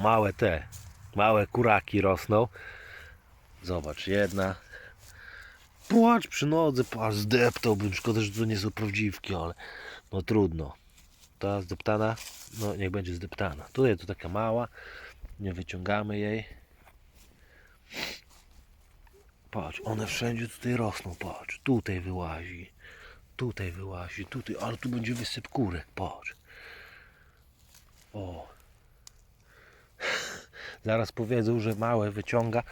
małe te, małe kuraki rosną. Zobacz, jedna. Płacz przy nodze, patrz, zdeptałbym. Szkoda, że to nie są prawdziwki, ale no trudno. Ta zdeptana, no niech będzie zdeptana. Tutaj to taka mała, nie wyciągamy jej. Patrz, one wszędzie tutaj rosną, patrz. Tutaj wyłazi, tutaj wyłazi, tutaj, ale tu będzie wysyp kurek, patrz. O. Zaraz powiedzą, że małe wyciąga,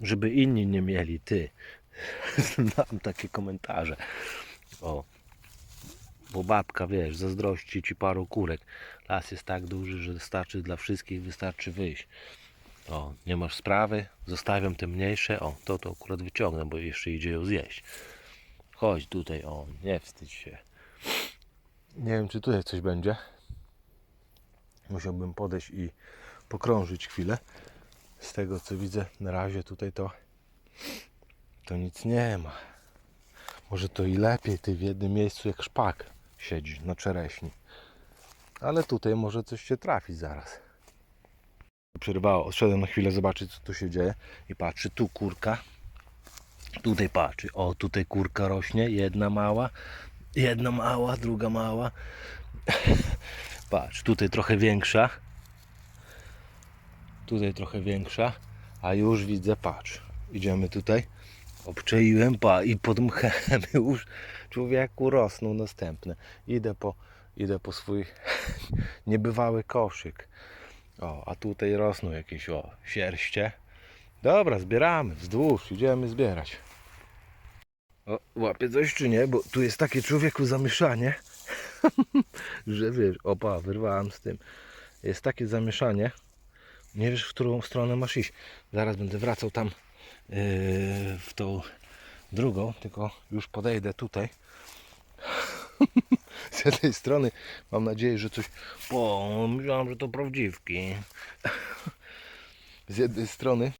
żeby inni nie mieli, ty. Znam takie komentarze. O. Bo babka, wiesz, zazdrości ci paru kurek. Las jest tak duży, że starczy dla wszystkich, wystarczy wyjść. O, nie masz sprawy, zostawiam te mniejsze. O, to to akurat wyciągnę, bo jeszcze idzie ją zjeść. Chodź tutaj, o, nie wstydź się. Nie wiem, czy tutaj coś będzie. Musiałbym podejść i pokrążyć chwilę. Z tego co widzę, na razie tutaj to to nic nie ma. Może to i lepiej, ty w jednym miejscu jak szpak siedzisz na czereśni. Ale tutaj może coś się trafi zaraz. Przerwało, odszedłem na chwilę zobaczyć co tu się dzieje i patrzy, tu kurka. Tutaj patrzy, o tutaj kurka rośnie, jedna mała, jedna mała, druga mała. Patrz, tutaj trochę większa. Tutaj trochę większa, a już widzę, patrz. Idziemy tutaj. Obczaiłem, pa, i pod już człowieku rosną następne. Idę po, idę po swój niebywały koszyk. O, a tutaj rosną jakieś o, sierście. Dobra, zbieramy, wzdłuż, idziemy zbierać. O, łapie coś czy nie? Bo tu jest takie człowieku zamieszanie, że wiesz, opa, wyrwałem z tym. Jest takie zamieszanie, nie wiesz, w którą stronę masz iść. Zaraz będę wracał tam yy, w tą drugą, tylko już podejdę tutaj. Z jednej strony mam nadzieję, że coś. Po, myślałem, że to prawdziwki. Z jednej strony.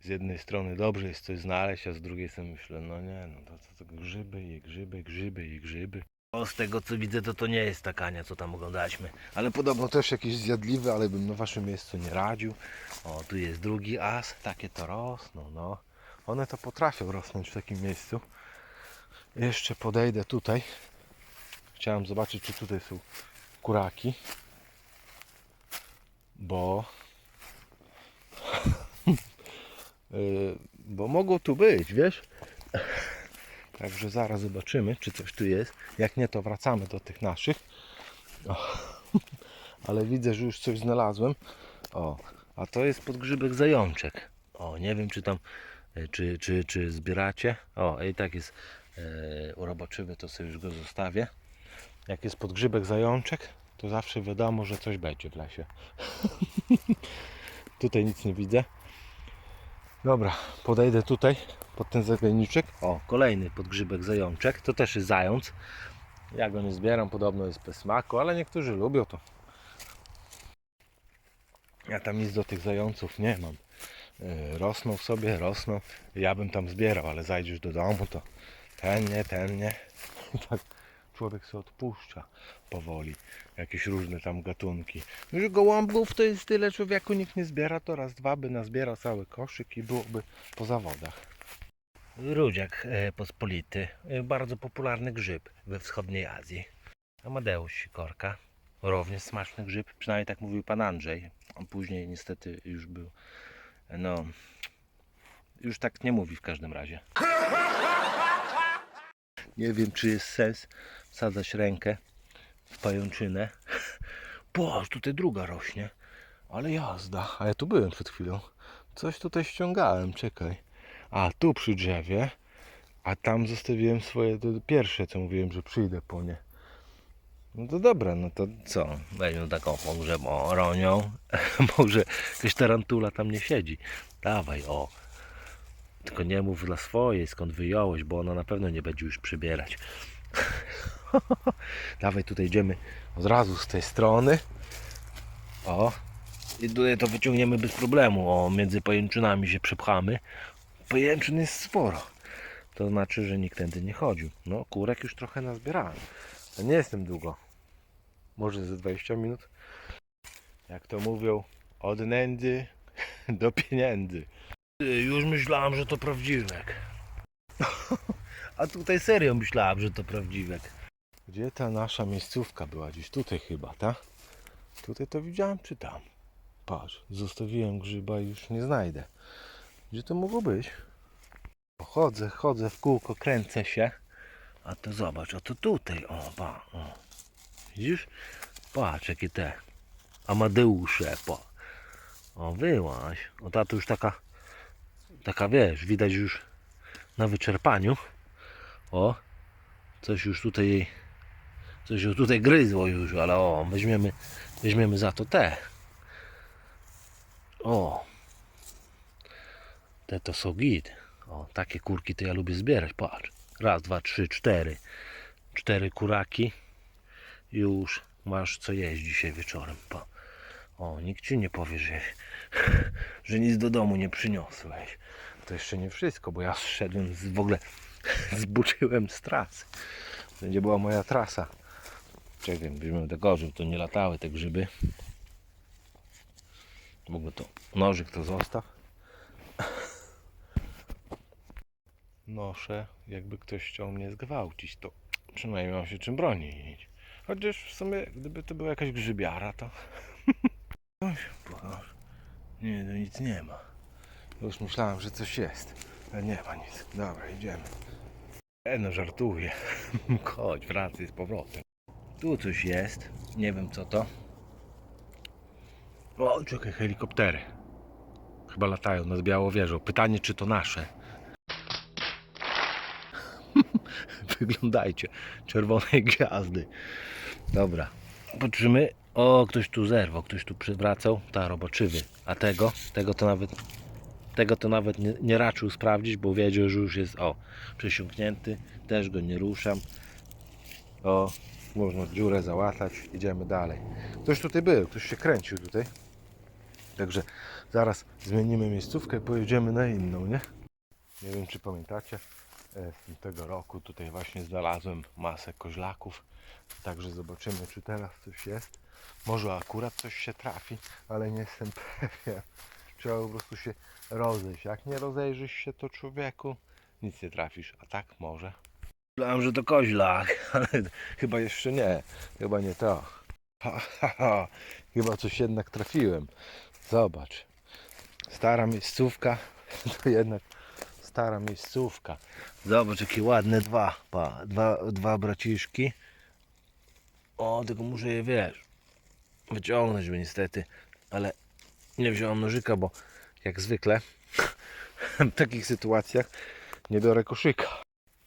Z jednej strony dobrze jest coś znaleźć, a z drugiej sobie myślę, no nie, no to, to, to grzyby i grzyby, grzyby i grzyby. Z tego co widzę, to to nie jest ta kania, co tam oglądaliśmy. Ale podobno też jakieś zjadliwe, ale bym na waszym miejscu nie radził. O, tu jest drugi as, takie to rosną, no. One to potrafią rosnąć w takim miejscu. Jeszcze podejdę tutaj. Chciałem zobaczyć, czy tutaj są kuraki. Bo... Yy, bo mogą tu być, wiesz? Także zaraz zobaczymy, czy coś tu jest. Jak nie, to wracamy do tych naszych. O. Ale widzę, że już coś znalazłem. O, a to jest podgrzybek zajączek. O, nie wiem, czy tam, e, czy, czy, czy zbieracie. O, i tak jest e, uroboczywy, to sobie już go zostawię. Jak jest podgrzybek zajączek, to zawsze wiadomo, że coś będzie w lesie. tutaj nic nie widzę. Dobra, podejdę tutaj pod ten zagajniczek. O, kolejny podgrzybek zajączek. To też jest zając. Ja go nie zbieram, podobno jest bez smaku, ale niektórzy lubią to. Ja tam nic do tych zająców nie mam. Yy, Rosną w sobie, rosną. Ja bym tam zbierał, ale zajdziesz do domu, to ten nie, ten nie. Tak człowiek się odpuszcza powoli. Jakieś różne tam gatunki. Już gołąbków to jest tyle człowieku nikt nie zbiera, to raz, dwa by nazbierał cały koszyk i byłoby po zawodach. Rudziak e, pospolity, e, bardzo popularny grzyb we wschodniej Azji. Amadeusz sikorka, również smaczny grzyb, przynajmniej tak mówił pan Andrzej. On później niestety już był, no, już tak nie mówi w każdym razie. Nie wiem, czy jest sens wsadzać rękę w pajączynę. Boż, tutaj druga rośnie. Ale jazda. A ja tu byłem przed chwilą. Coś tutaj ściągałem, czekaj. A, tu przy drzewie. A tam zostawiłem swoje pierwsze, co mówiłem, że przyjdę po nie. No to dobra, no to co? Weźmy taką pogrzebą ronią. Może jakaś tarantula tam nie siedzi. Dawaj, o. Tylko nie mów dla swojej, skąd wyjąłeś, bo ona na pewno nie będzie już przybierać. Dawaj, tutaj idziemy od razu z tej strony. O. I tutaj to wyciągniemy bez problemu. O, między pajęczynami się przepchamy. Pajęczyn jest sporo. To znaczy, że nikt tędy nie chodził. No, kurek już trochę nazbierałem. To nie jestem długo. Może ze 20 minut. Jak to mówią, Od nędzy do pieniędzy. Już myślałem, że to prawdziwek. A tutaj serio myślałem, że to prawdziwek. Gdzie ta nasza miejscówka była? Gdzieś tutaj chyba, tak? Tutaj to widziałem, czy tam? Patrz, zostawiłem grzyba i już nie znajdę. Gdzie to mogło być? Chodzę, chodzę w kółko, kręcę się. A to zobacz, a to tutaj, o, pa, o. Widzisz? Patrz, jakie te Amadeusze, pa. O, wyłaś. O, ta to już taka, taka, wiesz, widać już na wyczerpaniu. O, coś już tutaj jej, coś już tutaj gryzło już, ale o, weźmiemy, weźmiemy za to te. O, te to są git. O, takie kurki to ja lubię zbierać, patrz. Raz, dwa, trzy, cztery. Cztery kuraki. Już masz co jeść dzisiaj wieczorem. Pa. O, nikt ci nie powie, że, że nic do domu nie przyniosłeś. To jeszcze nie wszystko, bo ja zszedłem z, w ogóle zbuczyłem z trasy. Będzie była moja trasa. Czekaj, weźmiemy te gorzył, to nie latały te grzyby. W ogóle to nożyk to zostaw. Noszę, jakby ktoś chciał mnie zgwałcić, to przynajmniej mam się czym bronić. Chociaż w sumie, gdyby to była jakaś grzybiara, to... Nie, to nic nie ma. Już myślałem, że coś jest, ale nie ma nic. Dobra, idziemy. E, no żartuję. Chodź, wracaj z powrotem. Tu coś jest, nie wiem co to. O, czekaj, helikoptery. Chyba latają nad Białowieżą. Pytanie, czy to nasze? Wyglądajcie, czerwonej gwiazdy. Dobra, patrzymy. O, ktoś tu zerwał, ktoś tu przywracał. Ta roboczywy. A tego? Tego to nawet tego to nawet nie, nie raczył sprawdzić, bo wiedział, że już jest o, przesiąknięty. Też go nie ruszam. O, można dziurę załatać. Idziemy dalej. Ktoś tutaj był, ktoś się kręcił tutaj. Także zaraz zmienimy miejscówkę i pojedziemy na inną, nie? Nie wiem, czy pamiętacie, tego roku tutaj właśnie znalazłem masę koźlaków. Także zobaczymy, czy teraz coś jest. Może akurat coś się trafi, ale nie jestem pewien. Trzeba po prostu się rozejść. Jak nie rozejrzysz się, to człowieku nic nie trafisz. A tak może. Myślałem, że to koźlak, ale chyba jeszcze nie. Chyba nie to. Chyba coś jednak trafiłem. Zobacz. Stara miejscówka to jednak stara miejscówka. Zobacz jakie ładne dwa. Pa, dwa, dwa braciszki. O, tylko muszę je wiesz. Wyciągnąć, niestety. Ale nie wziąłem nożyka, bo jak zwykle w takich sytuacjach nie biorę koszyka.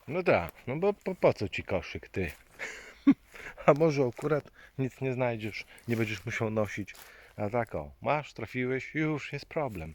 No tak, no bo po, po co ci koszyk ty? A może akurat nic nie znajdziesz, nie będziesz musiał nosić. A tak o, masz, trafiłeś, już jest problem.